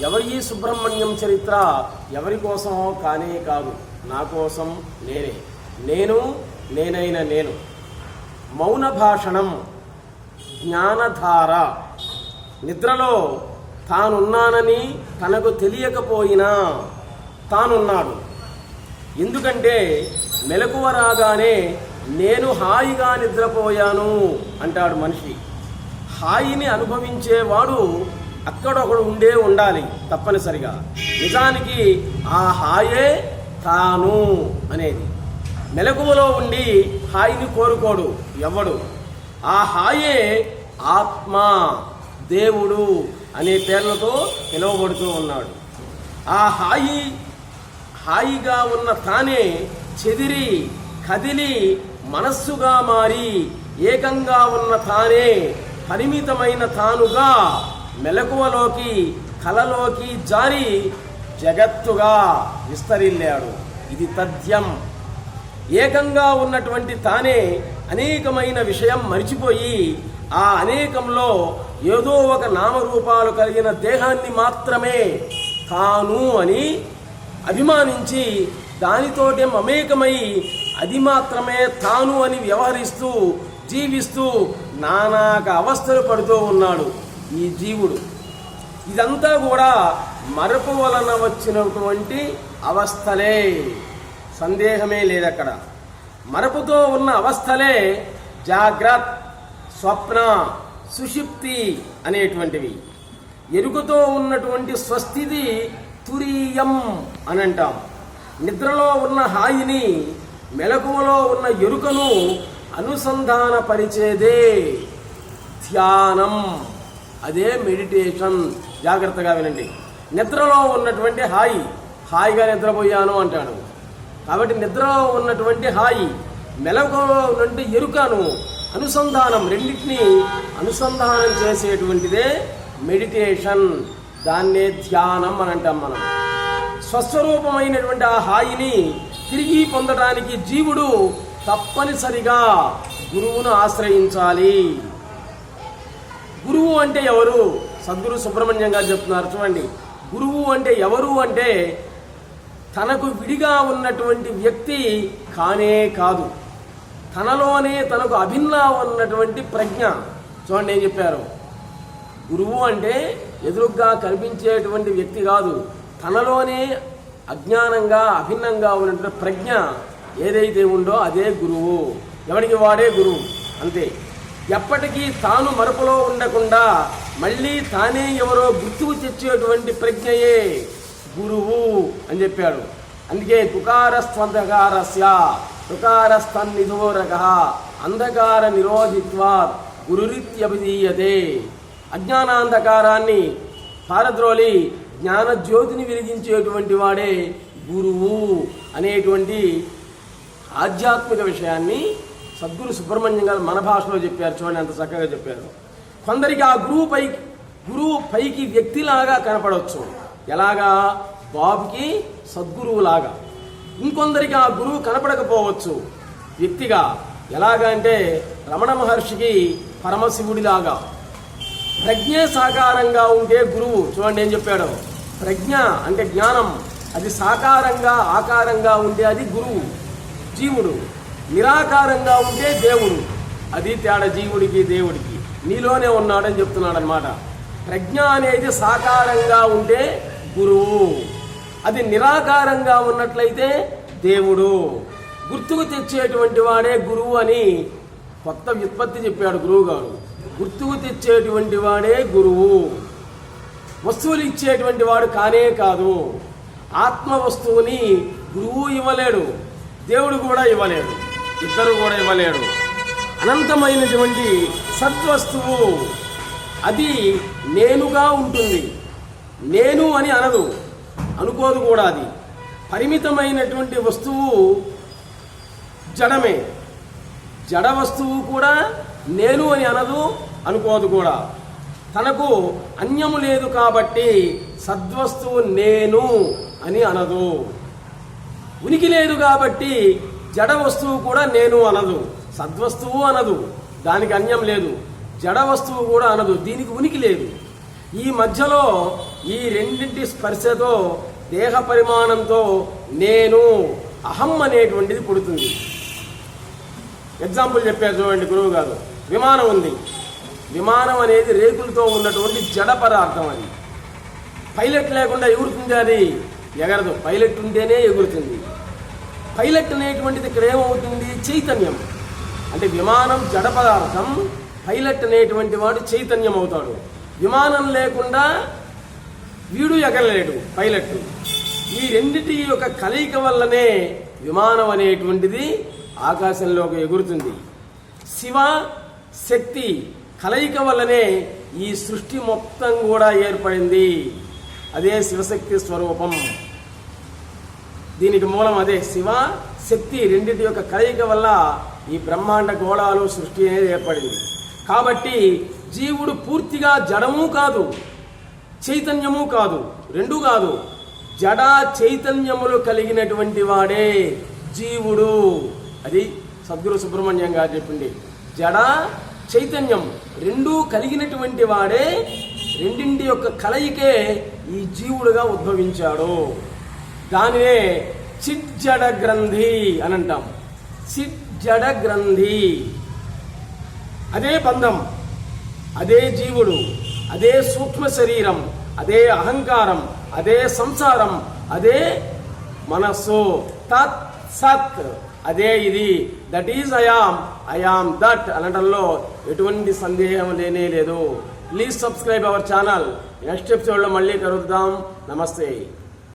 ఎవరి ఈ సుబ్రహ్మణ్యం చరిత్ర ఎవరి కోసమో కానే కాదు. నా కోసం నేనే. నేను నేనైన నేను. మౌన భాషణం జ్ఞానధార. నిద్రలో తానున్నానని తనకు తెలియకపోయినా తానున్నాడు. ఎందుకంటే మెలకువ రాగానే నేను హాయిగా నిద్రపోయాను అంటాడు మనిషి. హాయిని అనుభవించేవాడు అక్కడ ఒకడు ఉండే ఉండాలి తప్పనిసరిగా. నిజానికి ఆ హాయే తాను అనేది. మెలకువలో ఉండి హాయిని కోరుకోడు ఎవడు. ఆ హాయే ఆత్మ దేవుడు అనే పేర్లతో పిలువబడుతూ ఉన్నాడు. ఆ హాయి హాయిగా ఉన్న తానే చెదిరి కదిలి మనస్సుగా మారి ఏకంగా ఉన్న తానే పరిమితమైన తానుగా మెలకువలోకి కలలోకి జారి జగత్తుగా విస్తరిల్లాడు. ఇది తథ్యం. ఏకంగా ఉన్నటువంటి తానే అనేకమైన విషయం మరిచిపోయి ఆ అనేకంలో ఏదో ఒక నామరూపాలు కలిగిన దేహాన్ని మాత్రమే తాను అని అభిమానించి దానితోటే మమేకమై అది మాత్రమే తాను అని వ్యవహరిస్తూ జీవిస్తూ నానాక అవస్థలు పడుతూ ఉన్నాడు. ఈ జీవుడు. ఇదంతా కూడా మరపు వలన వచ్చినటువంటి అవస్థలే. సందేహమే లేదక్కడ. మరపుతో ఉన్న అవస్థలే జాగ్రత్త స్వప్న సుషిప్తి అనేటువంటివి. ఎరుకతో ఉన్నటువంటి స్వస్థితి తురీయం అని అంటాం నిద్రలో ఉన్న హాయిని మెలకువలో ఉన్న ఎరుకను అనుసంధానపరిచేదే ధ్యానం. అదే మెడిటేషన్ జాగ్రత్తగా వినండి. నిద్రలో ఉన్నటువంటి హాయి హాయిగా నిద్రపోయాను అంటాడు. కాబట్టి నిద్రలో ఉన్నటువంటి హాయి మెలకువలో ఉన్నటువంటి ఎరుకను అనుసంధానం రెండింటినీ అనుసంధానం చేసేటువంటిదే మెడిటేషన్ దాన్నే ధ్యానం అని అంటాం మనం. స్వస్వరూపమైనటువంటి ఆ హాయిని తిరిగి పొందడానికి జీవుడు తప్పనిసరిగా గురువును ఆశ్రయించాలి. గురువు అంటే ఎవరు? సద్గురు సుబ్రహ్మణ్యం గారు చెప్తున్నారు. చూడండి. గురువు అంటే ఎవరు అంటే తనకు విడిగా ఉన్నటువంటి వ్యక్తి కానే కాదు. తనలోనే తనకు అభిన్న ఉన్నటువంటి ప్రజ్ఞ. చూడండి ఏం చెప్పారు? గురువు అంటే ఎదురుగ్గా కనిపించేటువంటి వ్యక్తి కాదు. తనలోనే అజ్ఞానంగా అభిన్నంగా ఉన్నటువంటి ప్రజ్ఞ ఏదైతే ఉందో అదే గురువు. ఎవరికి వాడే గురువు? అంతే. ఎప్పటికీ తాను మరపులో ఉండకుండా మళ్ళీ తానే ఎవరో గుర్తుకు తెచ్చేటువంటి ప్రజ్ఞయే గురువు అని చెప్పాడు. అందుకే తుకారస్వంధకారస్య తుకారస్థన్ నిధోరక అంధకార నిరోధిత్వా గురురిత్యభిధీయతే. అజ్ఞానాంధకారాన్ని పారద్రోలి జ్ఞానజ్యోతిని వెలిగించేటువంటి వాడే గురువు అనేటువంటి ఆధ్యాత్మిక విషయాన్ని సద్గురు సుబ్రహ్మణ్యం గారు మన భాషలో చెప్పారు చూడండి అంత చక్కగా చెప్పారు. కొందరికి ఆ గురువు పై గురువు పైకి వ్యక్తిలాగా కనపడవచ్చు. ఎలాగా? బాబుకి సద్గురువులాగా. ఇంకొందరికి ఆ గురువు కనపడకపోవచ్చు. వ్యక్తిగా ఎలాగా అంటే రమణ మహర్షికి పరమశివుడిలాగా. ప్రజ్ఞ సాకారంగా ఉండే గురువు చూడండి ఏం చెప్పాడు? ప్రజ్ఞ అంటే జ్ఞానం. అది సాకారంగా ఆకారంగా ఉండే అది గురువు. జీవుడు. నిరాకారంగా ఉంటే దేవుడు అది తేడా జీవుడికి దేవుడికి. నీలోనే ఉన్నాడని చెప్తున్నాడు అనమాట ప్రజ్ఞ అనేది సాకారంగా ఉంటే గురువు అది నిరాకారంగా ఉన్నట్లయితే దేవుడు. గుర్తుకు తెచ్చేటువంటి వాడే గురువు అని కొత్త వ్యుత్పత్తి చెప్పాడు గురువు గారు గుర్తుకు తెచ్చేటువంటి వాడే గురువు. వస్తువులు ఇచ్చేటువంటి వాడు కానే కాదు. ఆత్మ వస్తువుని గురువు ఇవ్వలేడు. దేవుడు కూడా ఇవ్వలేడు. ఇద్దరు కూడా ఇవ్వలేడు అనంతమైనటువంటి సద్వస్తువు అది నేనుగా ఉంటుంది. నేను అని అనదు. అనుకోదు కూడా అది. పరిమితమైనటువంటి వస్తువు జడమే. జడ వస్తువు కూడా నేను అని అనదు అనుకోదు కూడా. తనకు అన్యము లేదు కాబట్టి సద్వస్తువు నేను అని అనదు. ఉనికి లేదు కాబట్టి జడ వస్తువు కూడా నేను అనదు. సద్వస్తువు అనదు. దానికి అన్యం లేదు. జడ వస్తువు కూడా అనదు. దీనికి ఉనికి లేదు. ఈ మధ్యలో ఈ రెండింటి స్పర్శతో దేహ పరిమాణంతో నేను అహం అనేటువంటిది పుడుతుంది. ఎగ్జాంపుల్ చెప్పారు చూడండి గురువు గారు విమానం ఉంది. విమానం అనేది రేకులతో ఉన్నటువంటి జడ పదార్థం అది. పైలట్ లేకుండా ఎగురుతుంది అది. ఎగరదు. పైలట్ ఉంటేనే ఎగురుతుంది. పైలట్ అనేటువంటిది ఇక్కడ ఏమవుతుంది? చైతన్యం. అంటే విమానం జడ పదార్థం పైలట్ అనేటువంటి వాడు చైతన్యం అవుతాడు విమానం లేకుండా వీడు ఎగరలేడు పైలట్. ఈ రెండిటి యొక్క కలయిక వల్లనే విమానం అనేటువంటిది ఆకాశంలోకి ఎగురుతుంది. శివ శక్తి కలయిక వల్లనే ఈ సృష్టి మొత్తం కూడా ఏర్పడింది. అదే శివశక్తి స్వరూపం. దీనికి మూలం అదే శివ శక్తి రెండింటి యొక్క కలయిక వల్ల ఈ బ్రహ్మాండ గోళాలు సృష్టి అనేది ఏర్పడింది. కాబట్టి జీవుడు పూర్తిగా జడము కాదు చైతన్యము కాదు రెండు కాదు. జడ చైతన్యములు కలిగినటువంటి వాడే జీవుడు. అది సద్గురు సుబ్రహ్మణ్యం గారు చెప్పింది. జడ చైతన్యం రెండూ కలిగినటువంటి వాడే రెండింటి యొక్క కలయికే ఈ జీవుడుగా ఉద్భవించాడు. దానినే చిజ్జడ గ్రంథి అని అంటాం. చిజ్జడ గ్రంథి. అదే బంధం అదే జీవుడు అదే సూక్ష్మ శరీరం అదే అహంకారం అదే సంసారం అదే మనస్సు. తత్ సత్ అదే ఇది. That is I'm I'm that అనడంలో ఎటువంటి సందేహం లేనే లేదు. Please subscribe our channel. Next ఎపిసోడ్లో మళ్ళీ కలుద్దాం. నమస్తే.